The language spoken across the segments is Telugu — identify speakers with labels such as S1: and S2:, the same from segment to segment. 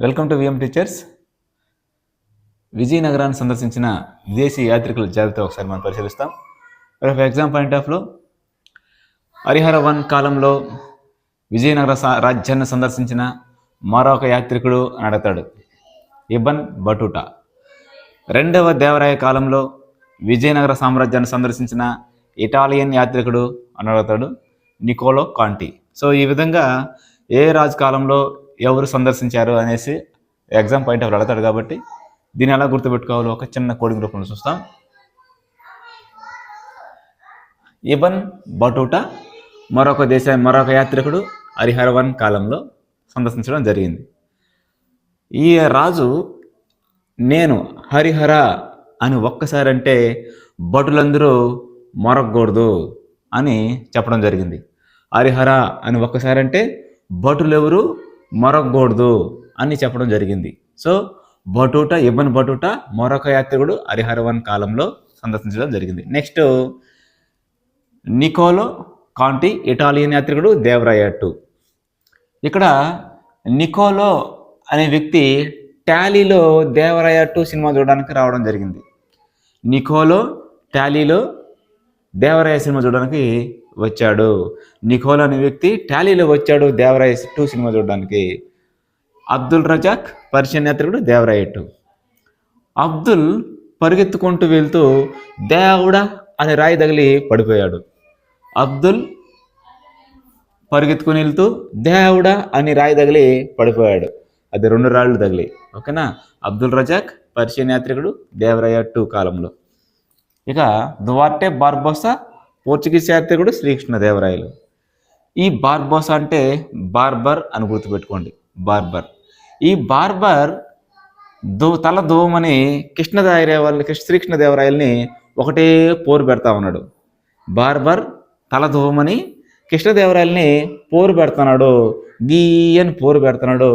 S1: వెల్కమ్ టు విఎం టీచర్స్ విజయనగరాన్ని సందర్శించిన విదేశీ యాత్రికుల జాబితా ఒకసారి మనం పరిశీలిస్తాం. ఫర్ ఎగ్జామ్ పాయింట్ ఆఫ్లో హరిహర వన్ కాలంలో విజయనగర రాజ్యాన్ని సందర్శించిన మరొక యాత్రికుడు అని అడుగుతాడు. Ibn Battuta. రెండవ దేవరాయ కాలంలో విజయనగర సామ్రాజ్యాన్ని సందర్శించిన ఇటాలియన్ యాత్రికుడు అని అడుగుతాడు నికోలో కాంటి. సో ఈ విధంగా ఏ రాజు కాలంలో ఎవరు సందర్శించారు అనేసి ఎగ్జామ్ పాయింట్ ఆఫ్ అడతాడు కాబట్టి దీన్ని ఎలా గుర్తుపెట్టుకోవాలో ఒక చిన్న కోడింగ్ రూపంలో చూస్తాం. ఇబన్ బటూటా మరొక దేశ మరొక యాత్రికుడు హరిహరవన్ కాలంలో సందర్శించడం జరిగింది. ఈ రాజు నేను హరిహర అని ఒక్కసారి అంటే భటులందరూ మొరగకూడదు అని చెప్పడం జరిగింది. హరిహర అని ఒక్కసారి అంటే భటులు ఎవరు మొరగకూడదు అని చెప్పడం జరిగింది. సో బటూట ఇబ్బన్ బటూట మరొక యాత్రికుడు హరిహరవన్ కాలంలో సందర్శించడం జరిగింది. నెక్స్ట్ నికోలో కాంటి ఇటాలియన్ యాత్రికుడు దేవరాయ టూ ఇక్కడ నికోలో అనే వ్యక్తి టాలీలో దేవరాయ సినిమా చూడడానికి రావడం జరిగింది. నికోలో టాలీలో దేవరాయ సినిమా చూడడానికి వచ్చాడు. నిఖోల్ అనే వ్యక్తి టాలీలో వచ్చాడు దేవరాయ టూ సినిమా చూడడానికి. అబ్దుల్ రజాక్ పర్షియన్ యాత్రికుడు దేవరాయ టూ అబ్దుల్ పరిగెత్తుకుంటూ వెళ్తూ దేవుడా అని రాయి తగిలి పడిపోయాడు. అబ్దుల్ పరిగెత్తుకుని వెళ్తూ దేవుడా అని రాయి తగిలి పడిపోయాడు. అది రెండు రాళ్ళు తగిలి. ఓకేనా? అబ్దుల్ రజాక్ పర్షియన్ యాత్రికుడు దేవరాయ టూ కాలంలో. ఇక దువార్టే బార్బోసా పోర్చుగీస్ యాత్రికుడు శ్రీకృష్ణదేవరాయలు. ఈ బార్బోసా అంటే బార్బర్ అని గుర్తుపెట్టుకోండి. బార్బర్. ఈ బార్బర్ దో తల దోమని కృష్ణదేవరాయల్ని కృష్ణ శ్రీకృష్ణదేవరాయల్ని ఒకటే పోరు పెడతా ఉన్నాడు. బార్బర్ తల దోమని కృష్ణదేవరాయల్ని పోరు పెడుతున్నాడు గీ అని పోరు పెడుతున్నాడు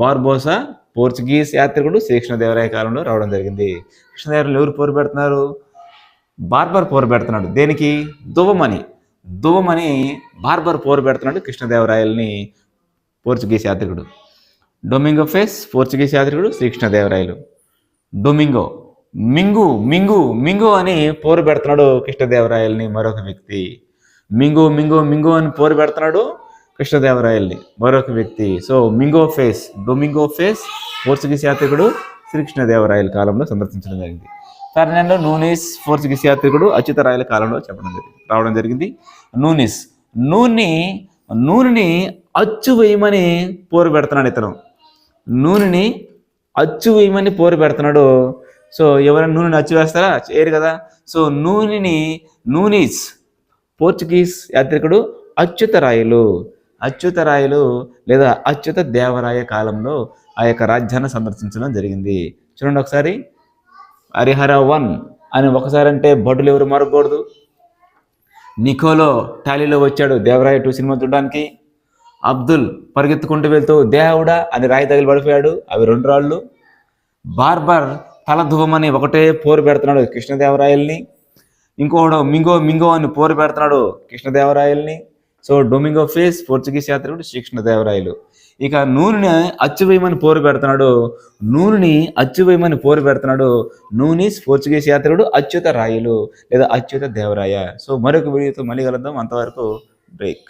S1: బార్బోసా పోర్చుగీస్ యాత్రికుడు శ్రీకృష్ణదేవరాయ కాలంలో రావడం జరిగింది. కృష్ణదేవరాయలు ఎవరు పోరు పెడుతున్నారు? బార్బర్ పోరు పెడుతున్నాడు. దేనికి? దువ్వమని దువ్వమని బార్బర్ పోరు పెడుతున్నాడు కృష్ణదేవరాయల్ని పోర్చుగీస్ యాత్రికుడు. డొమింగో ఫేస్ పోర్చుగీస్ యాత్రికుడు శ్రీకృష్ణదేవరాయలు. డొమింగో. మింగు మింగు మింగు అని పోరు పెడుతున్నాడు కృష్ణదేవరాయల్ని మరొక వ్యక్తి. మింగు మింగు మింగు అని పోరు పెడుతున్నాడు కృష్ణదేవరాయల్ని మరొక వ్యక్తి. సో మింగో ఫేస్ డొమింగో ఫేస్ పోర్చుగీస్ యాత్రికుడు శ్రీకృష్ణదేవరాయల కాలంలో సందర్శించడం జరిగింది. ఫెర్నాండో నూనిస్ పోర్చుగీస్ యాత్రికుడు అచ్యుతరాయల కాలంలో చెప్పడం జరిగింది రావడం జరిగింది. నూనిస్. నూనె నూనెని అచ్చు వేయమని పోరు పెడుతున్నాడు ఇతను. నూనెని అచ్చు వేయమని పోరు పెడుతున్నాడు. సో ఎవరైనా నూనెని అచ్చు వేస్తారా? చేయరు కదా. సో నూనెని నూనీస్. పోర్చుగీస్ యాత్రికుడు అచ్యుత రాయలు. అచ్యుత రాయలు లేదా అచ్యుత దేవరాయ కాలంలో ఆ యొక్క రాజ్యాన్ని సందర్శించడం జరిగింది. చూడండి ఒకసారి. హరిహర వన్ అని ఒకసారి అంటే భటులు ఎవరు మరగకూడదు నికోలో టాలీలో వచ్చాడు దేవరాయ టూ సినిమా చూడడానికి. అబ్దుల్ పరిగెత్తుకుంటూ వెళ్తూ దేవుడా అని రాయి తగిలి పడిపోయాడు అవి రెండు రాళ్ళు. బార్బర్ తల ఒకటే పోరు పెడుతున్నాడు కృష్ణదేవరాయల్ని. ఇంకోడు మింగో మింగో అని పోరు పెడుతున్నాడు కృష్ణదేవరాయల్ని. సో డొమింగో ఫేస్ పోర్చుగీస్ యాత్రికుడు శ్రీకృష్ణదేవరాయలు. ఇక నూనెని అచ్చువేయమని పోరు పెడుతున్నాడు. నూనెని అచ్చువేయమని పోరు పెడుతున్నాడు. నూనీస్ పోర్చుగీస్ యాత్రికుడు అచ్యుత రాయలు లేదా అచ్యుత దేవరాయ. సో మరొక వీడియోతో మళ్ళీ కలుద్దాం. అంతవరకు బ్రేక్.